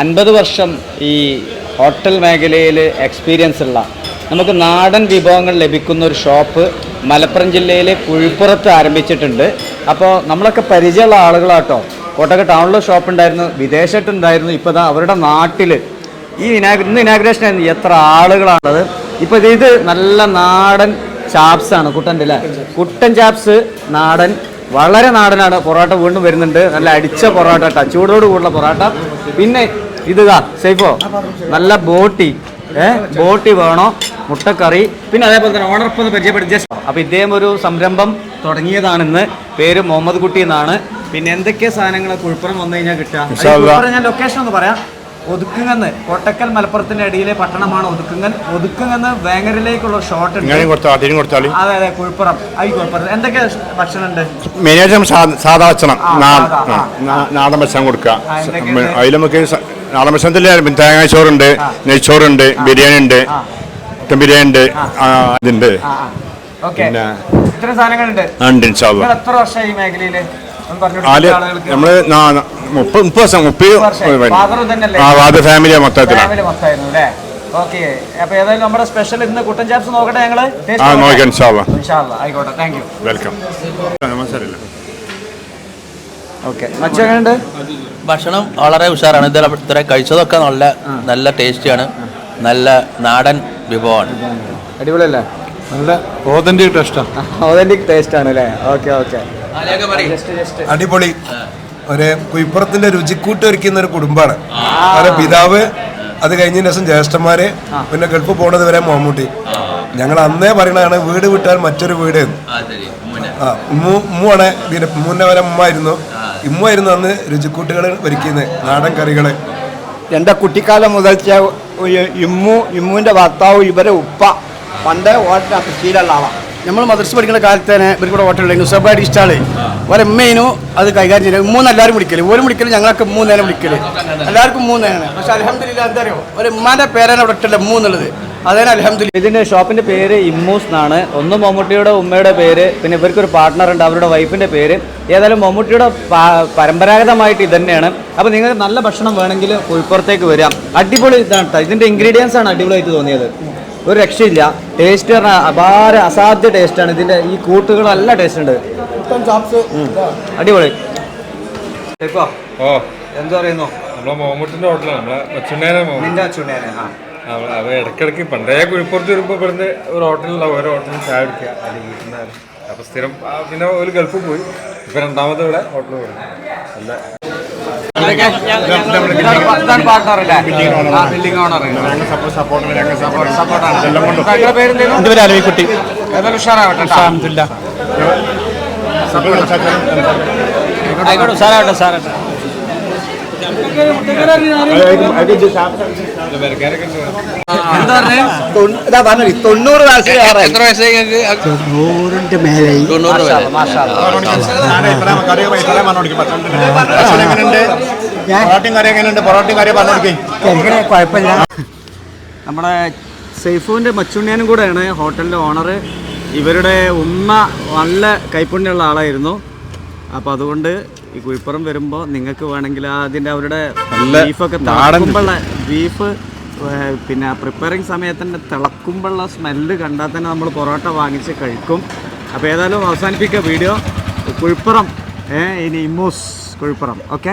അൻപത് വർഷം ഈ ഹോട്ടൽ മേഖലയിൽ എക്സ്പീരിയൻസ് ഉള്ള നമുക്ക് നാടൻ വിഭവങ്ങൾ ലഭിക്കുന്ന ഒരു ഷോപ്പ് മലപ്പുറം ജില്ലയിലെ കുഴിപ്പുറത്ത് ആരംഭിച്ചിട്ടുണ്ട്. അപ്പോൾ നമ്മളൊക്കെ പരിചയമുള്ള ആളുകളാട്ടോ. കോട്ടക്ക ടൗണിൽ ഷോപ്പ് ഉണ്ടായിരുന്നു വിദേശത്തുണ്ടായിരുന്നു ഇപ്പോൾ അവരുടെ നാട്ടിൽ ഈ ഇനാഗ് ഇന്ന് ഇനാഗ്രേഷൻ ആയിരുന്നു. എത്ര ആളുകളാണത് ഇപ്പോൾ ഇത് നല്ല നാടൻ ചാപ്സാണ് കുട്ടന്റെ അല്ലേ കുട്ടൻ ചാപ്സ് നാടൻ വളരെ നാടനാണ്. പൊറോട്ട വീണ്ടും വരുന്നുണ്ട്. നല്ല അടിച്ച പൊറോട്ട ട്ടാ. ചൂടോട് കൂടുള്ള പൊറോട്ട. പിന്നെ ഇതാ സേഫോ നല്ല ബോട്ടി. ഏ ബോട്ടി വേണോ? മുട്ടക്കറി. പിന്നെ അതേപോലെ തന്നെ ഓണർപ്പ് പരിചയപ്പെടുത്തിയ അപ്പൊ ഇദ്ദേഹം ഒരു സംരംഭം തുടങ്ങിയതാണെന്ന് പേര് മുഹമ്മദ് കുട്ടി എന്നാണ്. പിന്നെ എന്തൊക്കെ സാധനങ്ങൾ കുഴപ്പുറം വന്നു കഴിഞ്ഞാൽ കിട്ടുക? ഞാൻ ലൊക്കേഷൻ ഒന്ന് പറയാം. ഒതുക്കുങ്ങന്ന് കോട്ടക്കൽ മലപ്പുറത്തിന്റെ ഇടയിലെ പട്ടണമാണ് ഒതുക്കുങ്ങൻ. ഒതുക്കുങ്ങന്ന് വേങ്ങരയിലേക്കുള്ള കൊടുത്താൽ അതെ അതെ കുഴപ്പുറം. ഐ കുഴപ്പുറം. എന്തൊക്കെ ഭക്ഷണം. ഉണ്ട് മെയിനായിട്ട് സാധാ ഭക്ഷണം നാടൻ ഭക്ഷണം കൊടുക്കുക? അതിൽ നമുക്ക് നാടൻ ഭക്ഷണത്തിൽ തേങ്ങാച്ചോറുണ്ട് നെയ്ച്ചോറുണ്ട് ബിരിയാണി ഉണ്ട് ചിക്കൻ ബിരിയാണി ഉണ്ട് ഇതുണ്ട്. പിന്നെ ഇത്രയും സാധനങ്ങളുണ്ട്? ഉണ്ട് എത്ര വർഷമായി മേഖലയിൽ? നമ്മൾ മുപ്പത് മുപ്പത് വർഷം. മുപ്പത് ആ വാദ ഫാമിലിയാ മൊത്തത്തിലാണ് ഓക്കെ അപ്പൊ ഏതായാലും നമ്മുടെ സ്പെഷ്യൽ ഇന്ന് കുട്ടൻ ചാപ്സ് നോക്കട്ടെ ഞങ്ങൾ? ആ നോക്കാം ഇൻഷാല്ല ഇൻഷാല്ലാ. ആയിക്കോട്ടെ. താങ്ക് യു വെൽക്കം നമസ്കാരം ഓക്കെ മച്ചെങ്ങനെയുണ്ട് ഭക്ഷണം വളരെ ഉഷാറാണ്. ഇതുവരെ ഇത്ര കഴിച്ചതൊക്കെ നല്ല നല്ല ടേസ്റ്റിയാണ്. നല്ല നാടൻ വിഭവമാണ്. അടിപൊളിയല്ലേ? നല്ല ഓതന്റിക് ടേസ്റ്റാണ് ഓതന്റിക് ടേസ്റ്റ് ആണ് അല്ലേ? ഓക്കെ ഓക്കെ അടിപൊളി. ഒരു കുയിപ്പുറത്തിന്റെ രുചിക്കൂട്ട് ഒരുക്കുന്ന ഒരു കുടുംബമാണ്. അവരെ പിതാവ് അത് കഴിഞ്ഞ ശേഷം ജ്യേഷ്ഠന്മാര് പിന്നെ ഗൾഫ് പോണത് വരെ മമ്മൂട്ടി. ഞങ്ങൾ അന്നേ പറയണതാണ് വീട് വിട്ടാൽ മറ്റൊരു വീട് ആ ഉമ്മു ഉമ്മുവാണ് ഇതിന്റെ ഉമ്മുവിന്റെ വരെ ഉമ്മായിരുന്നു. ഇമ്മായിരുന്നു അന്ന് രുചിക്കൂട്ടുകൾ ഒരുക്കുന്നത് നാടൻ കറികൾ എന്റെ കുട്ടിക്കാലം മുതൽച്ച ഇമ്മു ഇമ്മുവിന്റെ ഭർത്താവ് ഇവരെ ഉപ്പ പണ്ട് ഹോട്ടൽ കൃഷിയിലുള്ള ആളാണ് നമ്മൾ മദർസ് പഠിക്കുന്ന കാലത്ത് തന്നെ ഇവർ കൂടെ ഹോട്ടലുണ്ടെങ്കിൽ സുഖമായിട്ട് ഇഷ്ടമാണ്. ഒരു ഉമ്മേനു അത് കൈകാര്യം ചെയ്യുന്നത് മൂന്ന് എല്ലാവരും വിളിക്കൽ. ഒരു വിളിക്കൽ ഞങ്ങൾക്ക് മൂന്ന് നേരം വിളിക്കൽ. എല്ലാവർക്കും മൂന്ന് നേരം പക്ഷെ അലഹമ്മദില്ല എന്താ അറിയോ ഒരു ഉമ്മാന്റെ പേരാണ് അവിടെ ഇട്ടില്ല മൂന്നുള്ളത്. അതേ അലഹമ്മദില്ല ഇതിന്റെ ഷോപ്പിന്റെ പേര് ഇമ്മൂസ് എന്നാണ്. ഒന്ന് മമ്മൂട്ടിയുടെ ഉമ്മയുടെ പേര് പിന്നെ ഇവർക്കൊരു പാർട്ട്ണർ ഉണ്ട് അവരുടെ വൈഫിന്റെ പേര്. ഏതായാലും മമ്മൂട്ടിയുടെ പരമ്പരാഗതമായിട്ട് ഇത് തന്നെയാണ് അപ്പൊ നിങ്ങൾക്ക് നല്ല ഭക്ഷണം വേണമെങ്കിൽ കുഴിപ്പുറത്തേക്ക് വരാം. അടിപൊളി ഇതാണ് ഇതിന്റെ ഇൻഗ്രീഡിയൻസ് ആണ് അടിപൊളിയായിട്ട് തോന്നിയത്. ഒരു രക്ഷയില്ല. ടേസ്റ്റ് പറഞ്ഞാൽ അപാര അസാധ്യ ടേസ്റ്റാണ് ഇതിന്റെ ഈ കൂട്ടുകളെല്ലാം ടേസ്റ്റ് ഉണ്ട്. അടിപൊളി? ഓ. എന്താ പറയുന്നു നമ്മളെ മോമൂട്ടിന്റെ ഹോട്ടലാണ് നമ്മളെ കൊച്ചുണ്ണേനെ മോമൂട്ട് നിന്റെ ചുണ്ടേനെ ആ. അവ ഇടയ്ക്കിടയ്ക്ക് പണ്ടേ കുഴിപ്പുറത്ത് വരുമ്പോൾ ഇവിടുന്ന് ഒരു ഹോട്ടലിലാണ് ഓരോ ഹോട്ടലിൽ ചായ കുടിക്കുക. അല്ലെങ്കിൽ വീട്ടിൽ അപ്പോൾ സ്ഥിരം പിന്നെ ഒരു ഗൾഫിൽ പോയി. ഇപ്പൊ രണ്ടാമത് ഇവിടെ ഹോട്ടലിൽ പോയി. അല്ല? സപ്പോർട്ടാണ് നിങ്ങളുടെ പേരെന്തേലും എന്റെ പേര് അലവിക്കുട്ടി. ഏതായാലും ഉഷാറാവട്ടെ. ആയിക്കോട്ടെ ഇതാ പറഞ്ഞു തൊണ്ണൂറ് വയസ്സുകാരായി എത്ര വയസ്സായി തൊണ്ണൂറിന്റെ മേലെ കുഴപ്പമില്ല. നമ്മുടെ സൈഫുവിന്റെ മച്ചുണ്ണിയാനും കൂടെയാണ് ഹോട്ടലിന്റെ ഓണർ ഇവരുടെ ഉമ്മ നല്ല കൈപ്പുണ്യമുള്ള ആളായിരുന്നു. അപ്പോൾ അതുകൊണ്ട് ഈ കുഴിപ്പുറം വരുമ്പോൾ നിങ്ങൾക്ക് വേണമെങ്കിൽ അതിന്റെ അവരുടെ ബീഫൊക്കെ തിളക്കുമ്പോഴുള്ള ബീഫ് പിന്നെ പ്രിപ്പയറിങ് സമയത്തിന്റെ തിളക്കുമ്പോഴുള്ള സ്മെല്ല് കണ്ടാൽ തന്നെ നമ്മൾ പൊറോട്ട വാങ്ങിച്ച് കഴിക്കും. അപ്പോൾ ഏതായാലും അവസാനിപ്പിക്കുക വീഡിയോ. കുഴിപ്പുറം ഇനി ഇമ്മൂസ് കുഴിപ്പുറം ഓക്കെ?